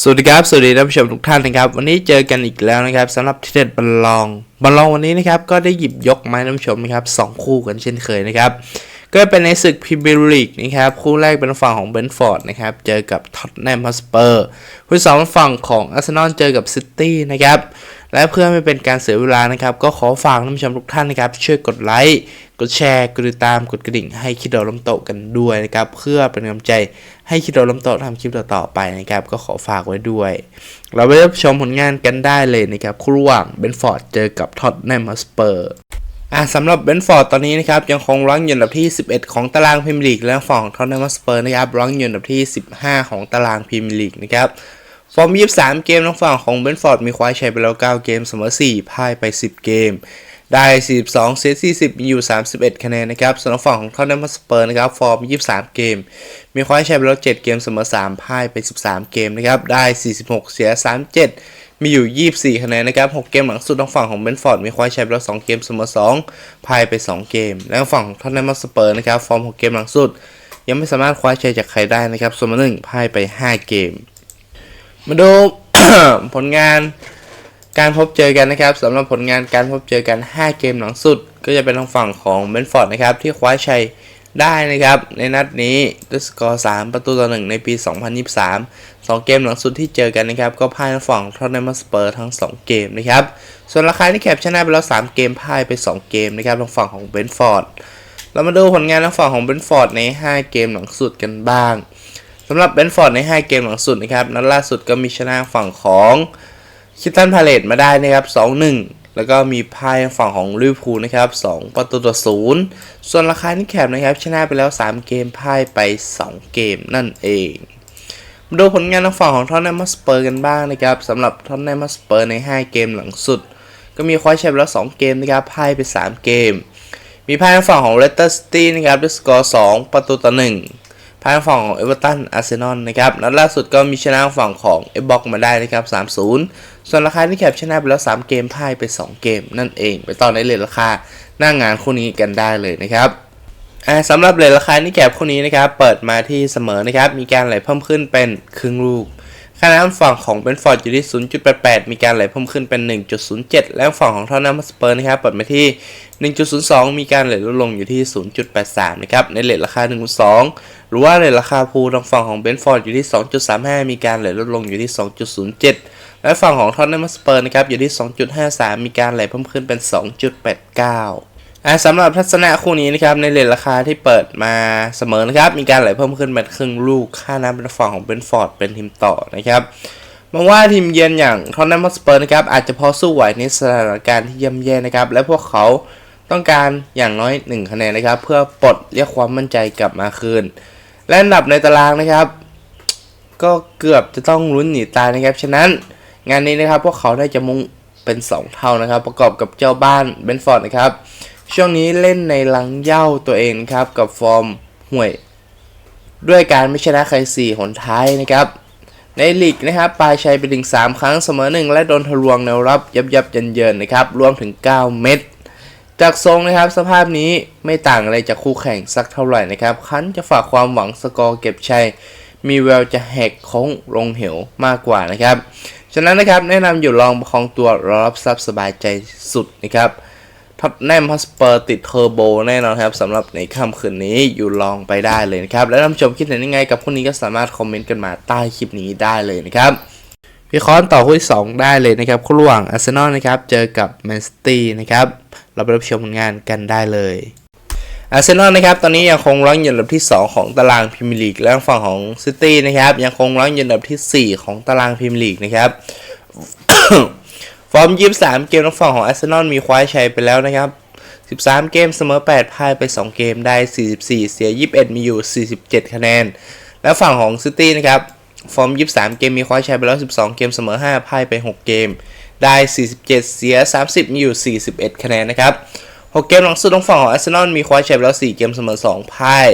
สวัสดีครับ สวัสดีท่านผู้ชมทุกท่านนะครับ วันนี้เจอกันอีกแล้วนะครับสำหรับทีเด็ดบอลลองบอลลองวันนี้นะครับก็ได้หยิบยกมาให้ท่านผู้ชมนะครับสองคู่กันเช่นเคยนะครับก็เป็นในศึกพรีเมียร์ลีกนะครับคู่แรกเป็นฝั่งของเบนฟอร์ดนะครับเจอกับท็อตแนมฮอสเปอร์คู่สองเป็นฝั่งของอาร์เซนอลเจอกับซิตี้นะครับและเพื่อไม่เป็นการเสียเวลานะครับก็ขอฝากท่านผู้ชมทุกท่านนะครับช่วยกดไลค์กดแชร์กดติดตามกดกระดิ่งให้คิดโดล้มโตกันด้วยนะครับเพื่อเป็นกำลังใจ ให้คิดโดล้มโตะทำคลิปต่อๆไปนะครับ ก็ขอฝากไว้ด้วย เราไปรับชมผลงานกันได้เลยนะครับคู่ระหว่างเบนฟอร์ดเจอกับท็อตแนมสเปอร์อะสำหรับเบนฟอร์ดตอนนี้นะครับ ยังคงรั้งอยู่อันดับที่ 11 ของตารางพรีเมียร์ลีกและฝั่งของท็อตแนมสเปอร์นะครับรั้งอยู่อันดับที่ 15 ของตารางพรีเมียร์ลีกนะครับฟอร์ม 23 เกมทางฝั่งของเบนฟอร์ดมีคว้าชัยไปแล้ว 9 เกมเสมอ 4 พ่ายไป 10 เกม ได้ 42 เซต 40 มีอยู่ 31 คะแนนนะครับส่วนฝั่งของท็อตแนมสเปอร์นะครับ ฟอร์ม 23 เกม มีคว้าแชัยไปแล้ว 7 เกมเสมอ 3 พ่ายไป 13 เกมนะครับ ได้ 46 เสีย 37 มีอยู่ 24 คะแนนนะครับ 6 เกมหลังสุดทางฝั่งของเบนฟอร์ดมีคว้าแชัยไปแล้ว 2 เกมเสมอ 2 พ่ายไป 2 เกม และทางฝั่งของท็อตแนมสเปอร์นะครับ ฟอร์ม 6 เกมหลังสุด ยังไม่สามารถคว้าชัยจากใครได้นะครับส่วนมาหนึ่งพ่ายไป 5 เกม มาดูผลงาน การพบเจอกันนะครับสำหรับผลงานการพบเจอกัน 5 เกมหลังสุด ก็จะเป็นทางฝั่งของเบนฟอร์ดนะครับที่คว้าชัยได้นะครับ ในนัดนี้ด้วยสกอร์ 3 ประตูต่อ 1 ในปี 2023 2 เกมหลังสุดที่เจอกันนะครับ ก็พ่ายทางฝั่งทอตแนมสเปอร์ทั้ง 2 เกมนะครับ ส่วนราคาที่แคปชนะไปแล้ว 3 เกมพ่ายไป 2 เกมนะครับทางฝั่งของเบนฟอร์ดเรามาดูผลงานทางฝั่งของเบนฟอร์ดใน 5 เกมหลังสุดกันบ้างสำหรับเบนฟอร์ดใน 5 เกมหลังสุดนะครับนัดล่าสุดก็มีชนะฝั่งของ คิตตันพาเลตมาได้นะครับ 2-1 แล้วก็มีพ่ายฝั่งของลิเวอร์พูลนะครับ 2 ประตูต่อ0ส่วนราคาที่แคปนะครับ ชนะไปแล้ว 3 เกมพ่ายไป 2 เกมนั่นเองมาดูผลงานทางฝั่งของท็อตแนมสเปอร์กันบ้างนะครับสำหรับท็อตแนมสเปอร์ใน 5 เกมหลังสุด ก็มีคว้าแชมป์แล้ว 2 เกมนะครับพ่ายไป 3 เกม มีพ่ายทางฝั่งของเลสเตอร์ซิตี้นะครับด้วยสกอร์ 2 ประตูต่อ1พ่ายทางฝั่งของเอเวอร์ตันอาร์เซนอลนะครับนัดล่าสุดก็มีชนะฝั่งของเอบ็อกมาได้นะครับ 3-0 ส่วนราคาที่แคปชนะไปแล้ว 3 เกมพ่ายไป 2 เกม นั่นเอง ไปต่อในเลทราคาหน้างานคู่นี้กันได้เลยนะครับสำหรับเลทราคาที่แก็บคู่นี้นะครับ เปิดมาที่เสมอนะครับ มีการไหลเพิ่มขึ้นเป็นครึ่งลูก ค่าน้ำฝั่งของเบนฟอร์ดอยู่ที่ 0.88 มีการไหลเพิ่มขึ้นเป็น 1.07 และฝั่งของทอตแนมสเปอร์นะครับเปิดมาที่ 1.02 มีการไหลลดลงอยู่ที่ 0.83 นะครับ ในเลทราคา 1.2 หรือว่าเลทราคาพูทางฝั่งของเบนฟอร์ดอยู่ที่ 2.35 มีการไหลลดลงอยู่ที่ 2.07 และฝั่งของทอตแนมสเปอร์นะครับอยู่ที่ 2.53 มีการไหลเพิ่มขึ้นเป็น 2.89 สำหรับทัศนะคู่นี้นะครับในเลทราคาที่เปิดมาเสมอนะครับมีการไหลเพิ่มขึ้นเป็นครึ่งลูกค่าน้ำเป็นฝั่งของเบนฟอร์ดเป็นทีมต่อนะครับมองว่าทีมเยือนอย่างทอนนัมสเปอร์นะครับอาจจะพอสู้ไหวในสถานการณ์ที่ย่ำแย่นะครับและพวกเขาต้องการอย่างน้อย 1 คะแนนนะครับ เพื่อปลดเรียกความมั่นใจกลับมาคืน และอันดับในตารางนะครับ ก็เกือบจะต้องลุ้นหนีตายนะครับ ฉะนั้นงานนี้นะครับพวกเขาได้จะมุ่งเป็น 2 เท่านะครับ ประกอบกับเจ้าบ้านเบนฟอร์ดนะครับ ช่วงนี้เล่นในหลังเย่าตัวเองครับกับฟอร์มห่วย ด้วยการไม่ชนะใคร4หนท้ายนะครับ ในลีกนะครับปลายชัยไปถึง 3 ครั้งเสมอ 1 และโดนทะลวงแนวรับยับยับเยินเยินๆนะครับ รวมถึง 9 เม็ดจากทรงนะครับสภาพนี้ไม่ต่างอะไรจากคู่แข่งสักเท่าไหร่นะครับ คันจะฝากความหวังสกอร์เก็บชัย มีแววจะแหกโค้งลงเหวมากกว่านะครับ ฉะนั้นนะครับแนะนำอยู่ลองประคองตัวรอรับทรัพย์สบายใจสุดนะครับ ท็อตแนมฮอสเปอร์ติดเทอร์โบแน่นอนครับสำหรับในค่ำคืนนี้อยู่ลองไปได้เลยนะครับ และท่านผู้ชมคิดเห็นยังไงกับคู่นี้ก็สามารถคอมเมนต์กันมาใต้คลิปนี้ได้เลยนะครับวิเคราะห์ต่อคู่ที่ 2 ได้เลยนะครับคู่ระหว่างอาร์เซนอลนะครับเจอกับแมนซิตี้นะครับเราไปรับชมผลงานกันได้เลยอาร์เซนอลนะครับตอนนี้ยังคงรั้งอยู่อันดับที่ 2 ของตารางพรีเมียร์ลีกและฝั่งของซิตี้นะครับยังคงรั้งอยู่อันดับทีสี่4 ของตารางพรีเมียร์ลีกนะครับ ฟอร์ม23เกมทางฝั่งของอาร์เซนอลมีคว้าชัยไปแล้วนะครับ 13 เกมเสมอ 8พ่ายไป 2 เกมได้ 44 เสีย 21 มีอยู่ 47 คะแนน และฝั่งของซิตี้นะครับ ฟอร์ม23 เกมมีคว้าชัยไปแล้ว 12 เกมเสมอ 5พ่ายไป 6 เกม ได้ 47 เสีย 30 มีอยู่ 41 คะแนนนะครับ 6 เกมหลังสุดทางฝั่งของอาร์เซนอลมีคว้าชัยไปแล้ว 4 เกมเสมอ 2พ่าย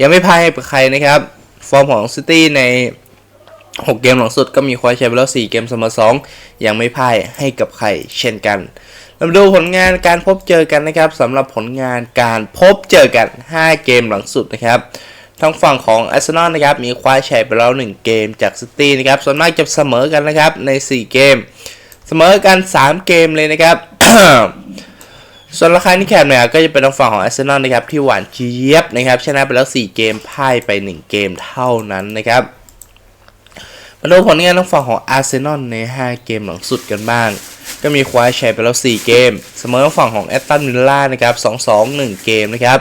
ยังไม่พ่ายให้กับใครนะครับ ฟอร์มของซิตี้ใน 6 เกมหลังสุดก็มีคว้าชัยไปแล้ว 4 เกมเสมอ2ยังไม่พ่ายให้กับใครเช่นกัน เรามาดูผลงานการพบเจอกันนะครับสำหรับผลงานการพบเจอกัน 5 เกมหลังสุดนะครับทางฝั่งของอาร์เซนอลนะครับมีคว้าชัยไปแล้ว 1 เกมจากซิตี้นะครับส่วนมากจะเสมอกันนะครับใน 4 เกม เสมอกัน 3 เกมเลยนะครับส่วนราคาที่แคบเนี่ยก็จะเป็นทางฝั่งของอาร์เซนอลนะครับที่หวานเจี๊ยบนะครับชนะไปแล้ว 4 เกมพ่ายไป 1 เกมเท่านั้นนะครับ มาดูผลงานทางฝั่งของอาร์เซนอลใน 5 เกมหลังสุดกันบ้าง ก็มีคว้าชัยไปแล้ว 4 เกม เสมอทางฝั่งของแอตตันวิลล่านะครับ 2-2 1 เกมนะครับ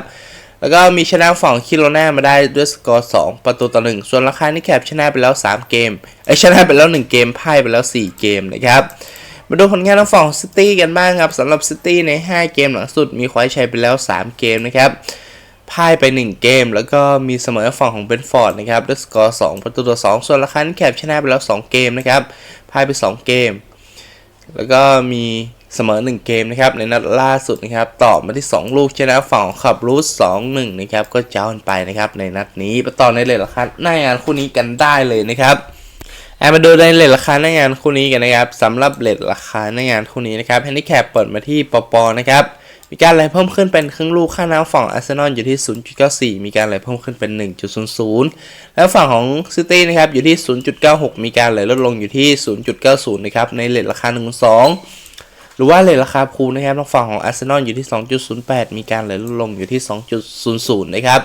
แล้วก็มีชนะฝั่งคิโรนามาได้ด้วยสกอร์ 2 ประตูต่อ 1 ส่วนราคานี่แคบชนะไปแล้ว 3 เกม ไอชนะไปแล้ว 1 เกมพ่ายไปแล้ว 4 เกมนะครับ มาดูผลงานทางฝั่งของซิตี้กันบ้างครับสำหรับซิตี้ใน 5 เกมหลังสุดมีคว้าชัยไปแล้ว 3 เกมนะครับ พ่ายไป 1 เกม แล้วก็มีเสมอฝั่งของเบนฟอร์ดนะครับด้วยสกอร์2ประตูต่อ2ส่วนราคานี่แคบชนะไปแล้ว 2 เกมนะครับพ่ายไป 2 เกม แล้วก็มีเสมอ 1 เกมนะครับในนัดล่าสุดนะครับต่อมาที่ 2 ลูกชนะฝั่งของขับรูส2-1นะครับก็เจ้ากันไปนะครับในนัดนี้ไปต่อในเลทราคาหน้างานคู่นี้กันได้เลยนะครับแอบมาดูในเลทราคาหน้างานคู่นี้กันนะครับสำหรับเลทราคาหน้างานคู่นี้นะครับแฮนดิแคปเปิดมาที่ปปนะครับ มีการไหลเพิ่มขึ้นเป็นครึ่งลูกค่าน้ำฝั่งอาร์เซนอลอยู่ที่ 0.94 มีการไหลเพิ่มขึ้นเป็น 1.00 แล้วฝั่งของซิตี้นะครับอยู่ที่ 0.96 มีการไหลลดลงอยู่ที่ 0.90 นะครับในเลทราคา1 2 หรือว่าเลทราคาพูนะครับทางฝั่งของอาร์เซนอลอยู่ที่ 2.08 มีการไหลลดลงอยู่ที่ 2.00 นะครับ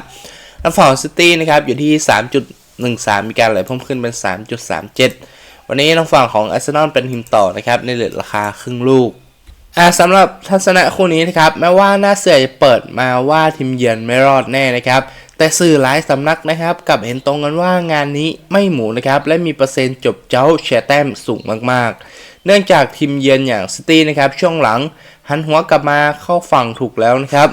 ทางฝั่งของซิตี้นะครับอยู่ที่ 3.13 มีการไหลเพิ่มขึ้นเป็น 3.37 วันนี้ทางฝั่งของอาร์เซนอลเป็นทีมต่อนะครับในเลทราคาครึ่งลูก อ่าสำหรับทัศนะคู่นี้นะครับแม้ว่าหน้าเสือจะเปิดมาว่าทีมเยือนไม่รอดแน่นะครับแต่สื่อหลายสำนักนะครับกลับเห็นตรงกันว่างานนี้ไม่หมูนะครับและมีเปอร์เซ็นต์จบเจ้าแชร์แต้มสูงมากๆ เนื่องจากทีมเยือนอย่างซิตี้นะครับช่วงหลังหันหัวกลับมาเข้าฝั่งถูกแล้วนะครับ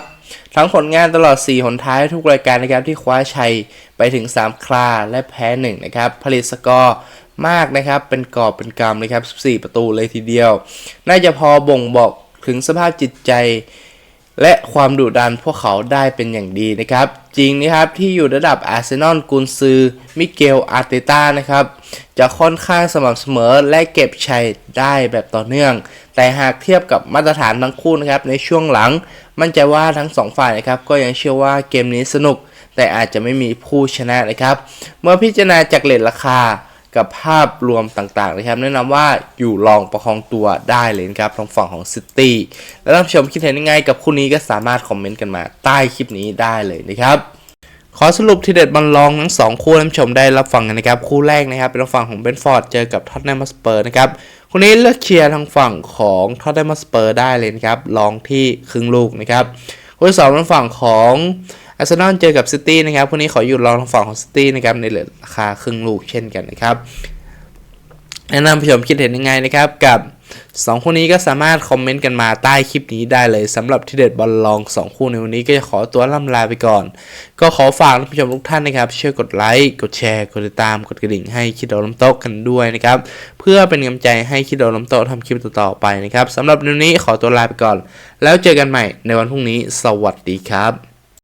ทั้งผลงานตลอด 4 หนท้ายทุกรายการนะครับที่คว้าชัยไปถึง 3 คราและแพ้ 1 นะครับผลิตสกอร์ มากนะครับ เป็นกอบเป็นกำนะครับ 14 ประตูเลยทีเดียว น่าจะพอบ่งบอกถึงสภาพจิตใจ และความดุดันพวกเขาได้เป็นอย่างดีนะครับ จริงนะครับที่อยู่ระดับอาร์เซนอลกุนซือมิเกลอาร์เตต้านะครับ จะค่อนข้างสม่ำเสมอและเก็บชัยได้แบบต่อเนื่อง แต่หากเทียบกับมาตรฐานทั้งคู่นะครับในช่วงหลัง มั่นใจว่าทั้งสองฝ่ายนะครับก็ยังเชื่อว่าเกมนี้สนุกแต่อาจจะไม่มีผู้ชนะนะครับ เมื่อพิจารณาจากเลทราคา กับภาพรวมต่างๆนะครับ แนะนำว่าอยู่ลองประคองตัวได้เลยนะครับทางฝั่งของซิตี้แล้วท่านผู้ชมคิดเห็นยังไงกับคู่นี้ก็สามารถคอมเมนต์กันมาใต้คลิปนี้ได้เลยนะครับขอสรุปทีเด็ดบอลลองทั้งสองคู่ท่านผู้ชมได้รับฟังกันนะครับ คู่แรกนะครับ เป็นทางฝั่งของเบนฟอร์ดเจอกับท็อตแนมสเปอร์นะครับคู่นี้เลือกเชียร์ทางฝั่งของท็อตแนมสเปอร์ได้เลยนะครับลองที่ครึ่งลูกนะครับคู่ที่สองเป็นทางฝั่งของ อาร์เซนอลเจอกับซิตี้นะครับคู่นี้ขออยู่ลองทางฝั่งของซิตี้นะครับในเลทราคาครึ่งลูกเช่นกันนะครับแนะนำผู้ชมคิดเห็นยังไงนะครับกับ2คู่นี้ก็สามารถคอมเมนต์กันมาใต้คลิปนี้ได้เลยสำหรับที่เด็ดบอลลอง 2 คู่ในวันนี้ก็จะขอตัวล่ำลาไปก่อน ก็ขอฝากท่านผู้ชมทุกท่านนะครับช่วยกดไลค์กดแชร์ กดติดตามกดกระดิ่งให้คิดโดนล้มโต๊ะกันด้วยนะครับเพื่อเป็นกำลังใจให้คิดโดนล้มโต๊ะทำคลิปต่อๆไปนะครับสำหรับวันนี้ขอตัวลาไปก่อน แล้วเจอกันใหม่ในวันพรุ่งนี้ สวัสดีครับ